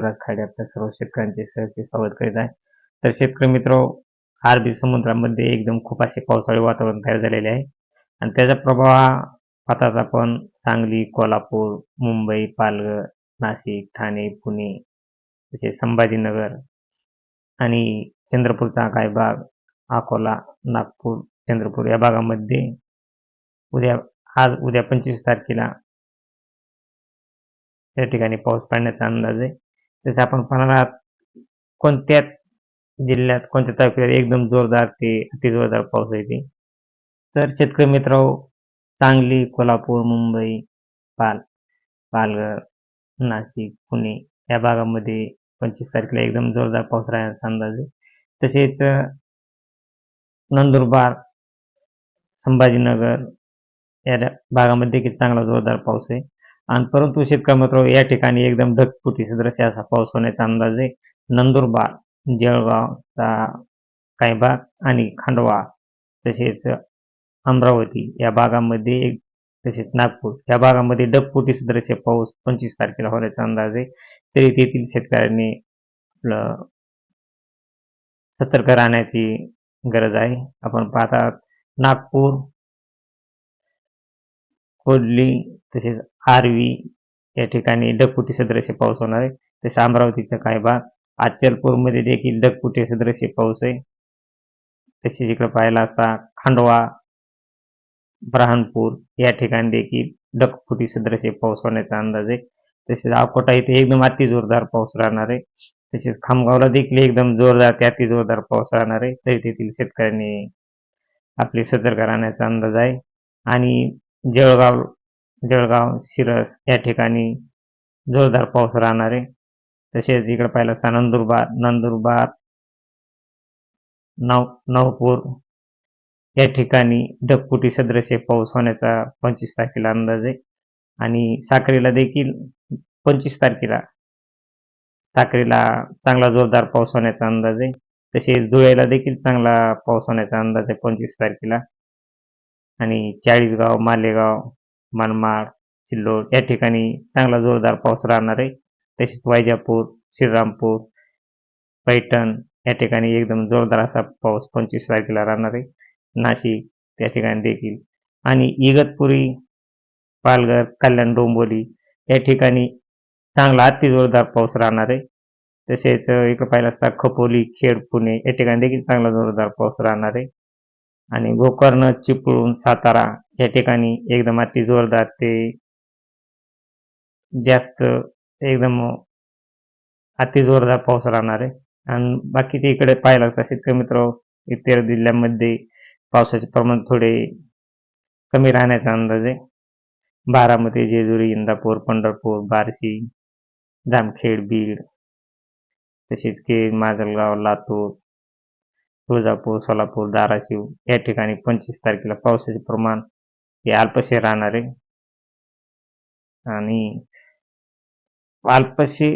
शिवराज खाडे आपल्या सर्व शेतकऱ्यांचे सहर्ष स्वागत करीत आहे. तर शेतकरी मित्र अरबी समुद्रामध्ये एकदम खूप असे पावसाळी वातावरण तयार झालेले आहे. आणि त्याचा प्रभाव हा पाहताच आपण सांगली कोल्हापूर मुंबई पालघर नाशिक ठाणे पुणे तसेच संभाजीनगर आणि चंद्रपूरचा काही भाग अकोला नागपूर चंद्रपूर या भागामध्ये उद्या आज उद्या पंचवीस तारखेला या ठिकाणी पाऊस पडण्याचा अंदाज आहे. जसं आपण पाहणार आहात कोणत्या जिल्ह्यात कोणत्या तालुक्यात एकदम जोरदार ते अति जोरदार पाऊस येते तर शेतकरी मित्र सांगली कोल्हापूर मुंबई पाल पालघर नाशिक पुणे या भागामध्ये पंचवीस तारखेला एकदम जोरदार पाऊस राहण्याचा अंदाज आहे. तसेच नंदुरबार संभाजीनगर या भागामध्ये देखील चांगला जोरदार पाऊस आहे. आणि परंतु शेतकरी मित्र या ठिकाणी एकदम ढगफुटी सदृश असा पाऊस होण्याचा अंदाज आहे. नंदुरबार जळगावचा काही भाग आणि खांडवा तसेच अमरावती या भागामध्ये एक तसेच नागपूर या भागामध्ये ढगफुटी सदृश पाऊस पंचवीस तारखेला होण्याचा अंदाज आहे. तरी तेथील शेतकऱ्यांनी आपलं सतर्क राहण्याची गरज आहे. आपण पाहता नागपूर कोडली तसेच आरवी या ठिकाणी ढगफुटी सदृश्य पाऊस होणार आहे. तसेच अमरावतीचा काही भाग अचलपूरमध्ये देखील ढगफुटी सदृश्य पाऊस आहे. तसेच इकडे पाहिला असता खांडवा ब्रहाणपूर या ठिकाणी देखील ढगफुटी सदृश्य पाऊस होण्याचा अंदाज आहे. तसेच अकोटा इथे एकदम अति जोरदार पाऊस राहणार आहे. तसेच खामगावला देखील एकदम जोरदार ते अति जोरदार पाऊस राहणार आहे. तरी तेथील शेतकऱ्यांनी आपले सतर्क राहण्याचा अंदाज आहे. आणि जळगाव जळगाव शिरस या ठिकाणी जोरदार पाऊस राहणार. आहे तसेच इकडे पाहिलं असता नंदुरबार नंदुरबार नव नवपूर या ठिकाणी ढगफुटी सदृश पाऊस होण्याचा पंचवीस तारखेला अंदाज आहे. आणि साखरेला देखील पंचवीस तारखेला साखरेला चांगला जोरदार पाऊस होण्याचा अंदाज आहे. तसेच धुळ्याला देखील चांगला पाऊस होण्याचा अंदाज आहे पंचवीस तारखेला. आणि चाळीसगाव मालेगाव मनमाड सिल्लोड या ठिकाणी चांगला जोरदार पाऊस राहणार आहे. तसेच वैजापूर श्रीरामपूर पैठण या ठिकाणी एकदम जोरदार असा पाऊस पंचवीस तारखेला राहणार आहे. नाशिक त्या ठिकाणी देखील. आणि इगतपुरी पालघर कल्याण डोंबोली या ठिकाणी चांगला अति जोरदार पाऊस राहणार आहे. तसेच इकडे पाहिलं असता खपोली खेड पुणे या ठिकाणी देखील चांगला जोरदार पाऊस राहणार आहे. आणि गोकर्ण चिपळूण सातारा या ठिकाणी एकदम अति जोरदार ते जास्त एकदम अति जोरदार पाऊस राहणार आहे. आणि बाकीचे इकडे पाहायला लागतं शेतकरी मित्र इतर जिल्ह्यांमध्ये पावसाचे प्रमाण थोडे कमी राहण्याचा अंदाज आहे. बारामती जेजुरी इंदापूर पंढरपूर बार्शी जामखेड बीड तसेच केळ माजलगाव लातूर तुळजापूर सोलापूर धाराशिव या ठिकाणी पंचवीस तारखेला पावसाचे प्रमाण हे अल्पशे राहणार आहे. आणि अल्पशी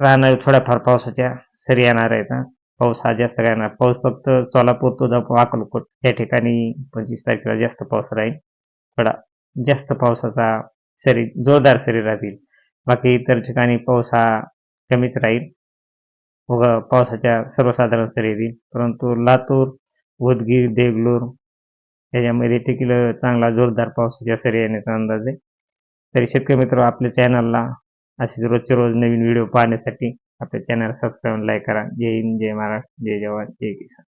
राहणारे थोड्याफार पावसाच्या सरी येणार आहेत पाऊस हा जास्त काय येणार. पाऊस फक्त सोलापूर तुळजापूर अकोलकोट या ठिकाणी पंचवीस तारखेला जास्त पाऊस राहील. थोडा जास्त पावसाचा सरी जोरदार सरी राहतील. बाकी इतर ठिकाणी पाऊस हा कमीच राहील. उग पावसाच्या सर्वसाधारण सरी येतील. परंतु लातूर उदगीर देगलूर याच्यामध्ये देखील चांगला जोरदार पावसाच्या सरी येण्याचा अंदाज. आहे तरी शेतकरी मित्र आपल्या चॅनलला असेच रोजचे रोज नवीन व्हिडिओ पाहण्यासाठी आपल्या चॅनल सबस्क्राईब लाईक करा. जय हिंद जय महाराष्ट्र जय जवान जय किसान.